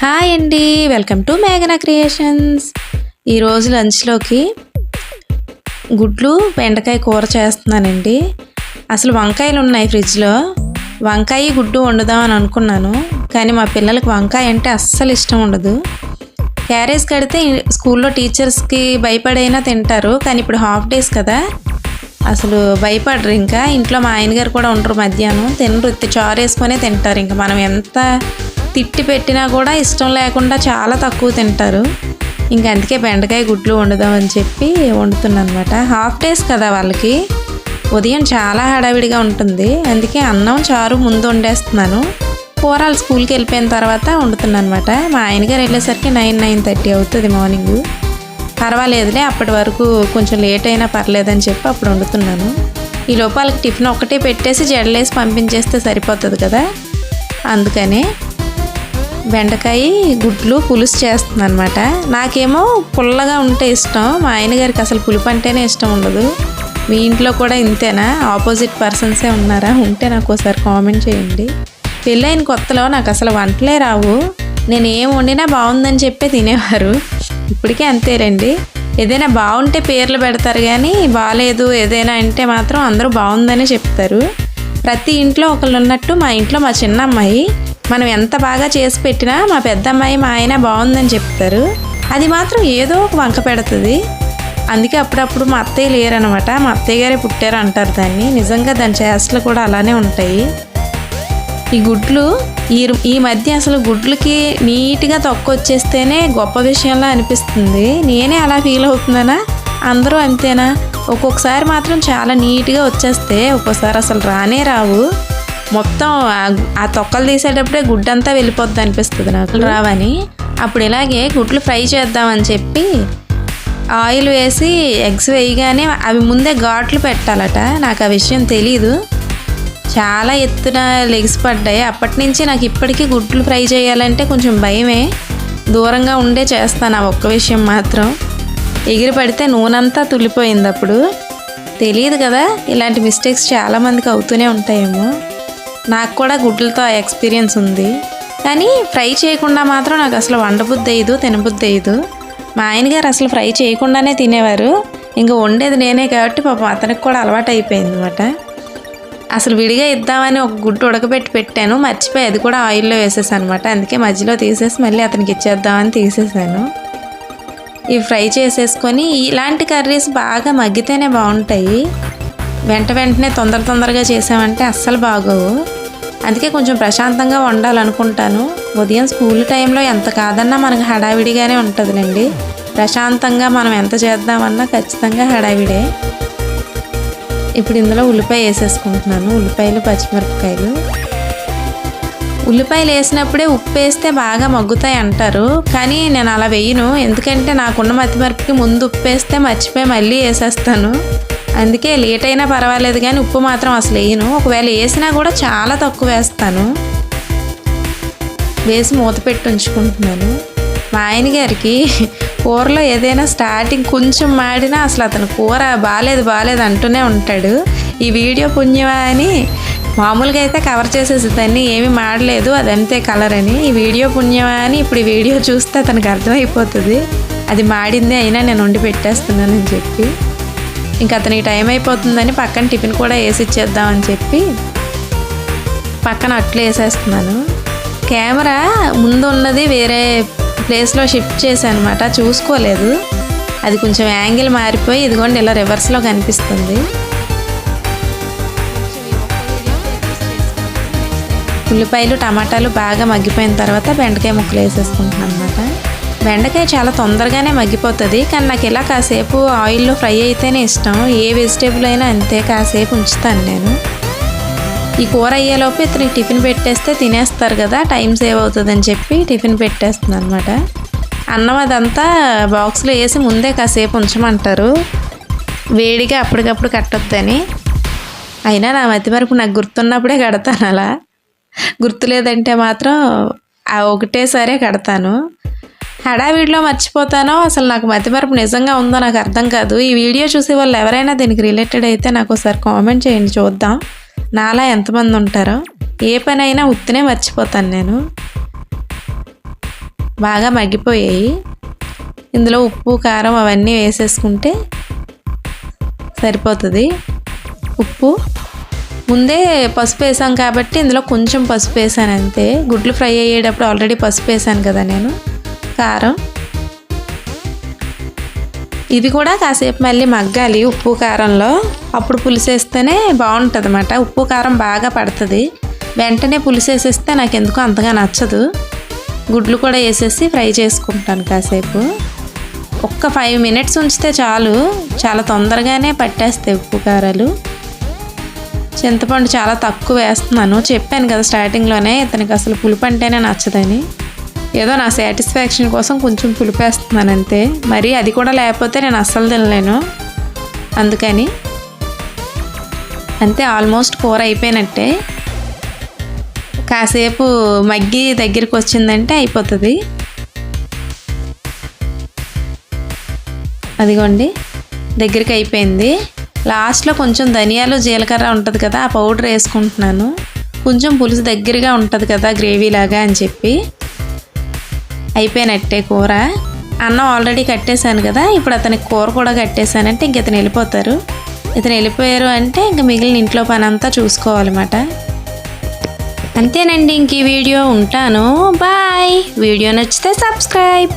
Hi అండి welcome to మేఘనా creations. ఈరోజు లంచ్లోకి గుడ్లు బెండకాయ కూర చేస్తున్నానండి. అసలు వంకాయలు ఉన్నాయి ఫ్రిడ్జ్లో. వంకాయ గుడ్డు వండుదామని అనుకున్నాను కానీ మా పిల్లలకి వంకాయ అంటే అస్సలు ఇష్టం ఉండదు. క్యారేజ్ కడితే స్కూల్లో టీచర్స్కి భయపడైనా తింటారు కానీ ఇప్పుడు హాఫ్ డేస్ కదా. అసలు భయపడరు ఇంకా. ఇంట్లో మా ఆయనగారు కూడా ఉండరు మధ్యాహ్నం. తినరు చారు వేసుకొనే తింటారు. ఇంకా మనం ఎంత తిట్టి పెట్టినా కూడా ఇష్టం లేకుండా చాలా తక్కువ తింటారు. ఇంక అందుకే బెండకాయ గుడ్లు వండుదామని చెప్పి వండుతున్నాను అనమాట హాఫ్ డేస్ కదా వాళ్ళకి. ఉదయం చాలా హడావిడిగా ఉంటుంది. అందుకే అన్నం చారు ముందు వండేస్తున్నాను. కూరలు స్కూల్కి వెళ్ళిపోయిన తర్వాత వండుతున్నాను అనమాట మా ఆయన గారు వెళ్ళేసరికి నైన్ నైన్ థర్టీ అవుతుంది మార్నింగ్. పర్వాలేదులే అప్పటి వరకు కొంచెం లేట్ అయినా పర్లేదని చెప్పి అప్పుడు వండుతున్నాను. ఈ లోపాలకి టిఫిన్ ఒక్కటే పెట్టేసి జడలేసి పంపించేస్తే సరిపోతుంది కదా. అందుకనే బెండకాయ గుడ్లు పులుసు చేస్తుంది అనమాట నాకేమో పుల్లగా ఉంటే ఇష్టం. మా ఆయన గారికి అసలు పులుపు అంటేనే ఇష్టం ఉండదు. మీ ఇంట్లో కూడా ఇంతేనా? ఆపోజిట్ పర్సన్సే ఉన్నారా? ఉంటే నాకు ఒకసారి కామెంట్ చేయండి. పెళ్ళైన కొత్తలో నాకు అసలు వంటలే రావు. నేను ఏం వండినా బాగుందని చెప్పే తినేవారు. ఇప్పటికే అంతేనండి. ఏదైనా బాగుంటే పేర్లు పెడతారు కానీ బాగాలేదు ఏదైనా అంటే మాత్రం అందరూ బాగుందనే చెప్తారు. ప్రతి ఇంట్లో ఒకళ్ళు ఉన్నట్టు మా ఇంట్లో మా చిన్న అమ్మాయి మనం ఎంత బాగా చేసి పెట్టినా మా పెద్దమ్మాయి మా ఆయన బాగుందని చెప్తారు. అది మాత్రం ఏదో ఒక వంక పెడుతుంది. అందుకే అప్పుడప్పుడు మా అత్తయ్య లేరనమాట మా అత్తయ్య గారే పుట్టారు అంటారు దాన్ని. నిజంగా దాని చేష్టలు కూడా అలానే ఉంటాయి. ఈ గుడ్లు ఈ ఈ మధ్య అసలు గుడ్లకి నీట్గా తొక్కొచ్చేస్తేనే గొప్ప విషయంలా అనిపిస్తుంది. నేనే అలా ఫీల్ అవుతున్నానా? అందరూ అంతేనా? ఒక్కొక్కసారి మాత్రం చాలా నీట్గా వచ్చేస్తే ఒక్కోసారి అసలు రానే రావు. మొత్తం ఆ తొక్కలు తీసేటప్పుడే గుడ్డంతా వెళ్ళిపోద్ది అనిపిస్తుంది నాకు. రావని అప్పుడు ఇలాగే గుడ్లు ఫ్రై చేద్దామని చెప్పి ఆయిల్ వేసి ఎగ్స్ వేయగానే అవి ముందే ఘాట్లు పెట్టాలట. నాకు ఆ విషయం తెలీదు. చాలా ఎత్తున లెగ్స్ పడ్డాయి. అప్పటి నుంచి నాకు ఇప్పటికీ గుడ్లు ఫ్రై చేయాలంటే కొంచెం భయమే. దూరంగా ఉండే చేస్తాను ఆ ఒక్క విషయం మాత్రం. ఎగిరి పడితే నూనంతా తులిపోయింది అప్పుడు. తెలియదు కదా ఇలాంటి మిస్టేక్స్ చాలామందికి అవుతూనే ఉంటాయేమో. నాకు కూడా గుడ్లతో ఎక్స్పీరియన్స్ ఉంది. కానీ ఫ్రై చేయకుండా మాత్రం నాకు అసలు వండబుద్ధి అయ్యదు తినబుద్ధి అయ్యదు. మా ఆయన గారు అసలు ఫ్రై చేయకుండానే తినేవారు. ఇంకా వండేది నేనే కాబట్టి పాపం అతనికి కూడా అలవాటు అయిపోయింది అనమాట అసలు విడిగా ఇద్దామని ఒక గుడ్డు ఉడకబెట్టి పెట్టాను. మర్చిపోయి అది కూడా ఆయిల్లో వేసేసాను అనమాట అందుకే మధ్యలో తీసేసి మళ్ళీ అతనికి ఇచ్చేద్దామని తీసేసాను. ఇవి ఫ్రై చేసేసుకొని ఇలాంటి కర్రీస్ బాగా మగ్గితేనే బాగుంటాయి. వెంట వెంటనే తొందర తొందరగా చేసామంటే అస్సలు బాగోవు. అందుకే కొంచెం ప్రశాంతంగా ఉండాలనుకుంటాను ఉదయం స్కూల్ టైంలో ఎంత కాదన్నా మనకు హడావిడిగానే ఉంటుందిలేండి. ప్రశాంతంగా మనం ఎంత చేద్దామన్నా ఖచ్చితంగా హడావిడే. ఇప్పుడు ఇందులో ఉల్లిపాయ వేసేసుకుంటున్నాను. ఉల్లిపాయలు పచ్చిమిరపకాయలు. ఉల్లిపాయలు వేసినప్పుడే ఉప్పు వేస్తే బాగా మగ్గుతాయి అంటారు. కానీ నేను అలా వేయను. ఎందుకంటే నాకున్న మతిమరపుకి ముందు ఉప్పు వేస్తే మర్చిపోయి మళ్ళీ వేసేస్తాను. అందుకే లేట్ అయినా పర్వాలేదు కానీ ఉప్పు మాత్రం అసలు వేయను. ఒకవేళ వేసినా కూడా చాలా తక్కువ వేస్తాను. వేసి మూత పెట్టి ఉంచుకుంటున్నాను. మా ఆయన గారికి కూరలో ఏదైనా స్టార్టింగ్ కొంచెం మాడినా అసలు అతను కూర బాగాలేదు బాగాలేదు అంటూనే ఉంటాడు. ఈ వీడియో పుణ్యమా అని మామూలుగా అయితే కవర్ చేసేసి దాన్ని ఏమి మాడలేదు అదంతే కలర్ అని. ఈ వీడియో పుణ్యమా అని ఇప్పుడు ఈ వీడియో చూస్తే అతనికి అర్థమైపోతుంది. అది మాడింది అయినా నేను వండి పెట్టేస్తున్నానని చెప్పి. ఇంకా అతనికి టైం అయిపోతుందని పక్కన టిఫిన్ కూడా వేసి ఇచ్చేద్దామని చెప్పి పక్కన అట్లు వేసేస్తున్నాను. కెమెరా ముందు ఉన్నది వేరే ప్లేస్లో షిఫ్ట్ చేశానమాట చూసుకోలేదు. అది కొంచెం యాంగిల్ మారిపోయి ఇదిగోండి ఇలా రివర్స్లో కనిపిస్తుంది. ఉల్లిపాయలు టమాటాలు బాగా మగ్గిపోయిన తర్వాత బెండకాయ ముక్కలు వేసేసుకుంటున్నాను అనమాట బెండకాయ చాలా తొందరగానే మగ్గిపోతుంది కానీ నాకు ఇలా కాసేపు ఆయిల్లో ఫ్రై అయితేనే ఇష్టం. ఏ వెజిటేబుల్ అయినా అంతే కాసేపు ఉంచుతాను నేను. ఈ కూర అయ్యేలోపు ఇతనికి టిఫిన్ పెట్టేస్తే తినేస్తారు కదా టైం సేవ్ అవుతుందని చెప్పి టిఫిన్ పెట్టేస్తుంది అనమాట అన్నం అదంతా బాక్స్లో వేసి ముందే కాసేపు ఉంచమంటారు. వేడిగా అప్పటికప్పుడు కట్టొద్దని. అయినా నా మతి మరపు నాకు గుర్తున్నప్పుడే కడతాను అలా. గుర్తులేదంటే మాత్రం ఒకటేసారే కడతాను. హడావిడిలో మర్చిపోతానో అసలు నాకు మతిమరపు నిజంగా ఉందో నాకు అర్థం కాదు. ఈ వీడియో చూసే వాళ్ళు ఎవరైనా దీనికి రిలేటెడ్ అయితే నాకు ఒకసారి కామెంట్ చేయండి చూద్దాం. నాలా ఎంతమంది ఉంటారో. ఏ పని అయినా ఉత్తినే మర్చిపోతాను నేను. బాగా మగ్గిపోయాయి. ఇందులో ఉప్పు కారం అవన్నీ వేసేసుకుంటే సరిపోతుంది. ఉప్పు. ముందే పసుపు వేసాం కాబట్టి ఇందులో కొంచెం పసుపు వేసాను అంతే. గుడ్లు ఫ్రై అయ్యేటప్పుడు ఆల్రెడీ పసుపు వేసాను కదా నేను. కారం. ఇది కూడా కాసేపు మళ్ళీ మగ్గాలి ఉప్పు కారంలో. అప్పుడు పులిసేస్తేనే బాగుంటుంది అన్నమాట ఉప్పు కారం బాగా పడుతుంది. వెంటనే పులిసేసేస్తే నాకు ఎందుకో అంతగా నచ్చదు. గుడ్లు కూడా వేసేసి ఫ్రై చేసుకుంటాను కాసేపు. ఒక్క ఫైవ్ మినిట్స్ ఉంచితే చాలు. చాలా తొందరగానే పట్టేస్తాయి ఉప్పు కారాలు. చింతపండు చాలా తక్కువ వేస్తున్నాను. చెప్పాను కదా స్టార్టింగ్లోనే ఇతనికి అసలు పులుపు అంటేనే నచ్చదని. ఏదో నా సాటిస్ఫాక్షన్ కోసం కొంచెం పులిపేస్తున్నాను అంతే మరి అది కూడా లేకపోతే నేను అస్సలు తినలేను. అందుకని అంతే ఆల్మోస్ట్ కూర అయిపోయినట్టే. కాసేపు మగ్గి దగ్గరికి వచ్చిందంటే అయిపోతుంది. అదిగోండి దగ్గరికి అయిపోయింది. లాస్ట్లో కొంచెం ధనియాలు జీలకర్ర ఉంటుంది కదా ఆ పౌడర్ వేసుకుంటున్నాను. కొంచెం పులుసు దగ్గరగా ఉంటుంది కదా గ్రేవీ లాగా అని చెప్పి. అయిపోయినట్టే కూర. అన్నం ఆల్రెడీ కట్టేశాను కదా ఇప్పుడు అతనికి కూర కూడా కట్టేశానంటే ఇంక ఇతను వెళ్ళిపోతారు. ఇతను వెళ్ళిపోయారు అంటే ఇంక మిగిలిన ఇంట్లో పని అంతా చూసుకోవాలన్నమాట. అంతేనండి ఇంక ఈ వీడియో ఉంటాను. బాయ్. వీడియో నచ్చితే సబ్స్క్రైబ్.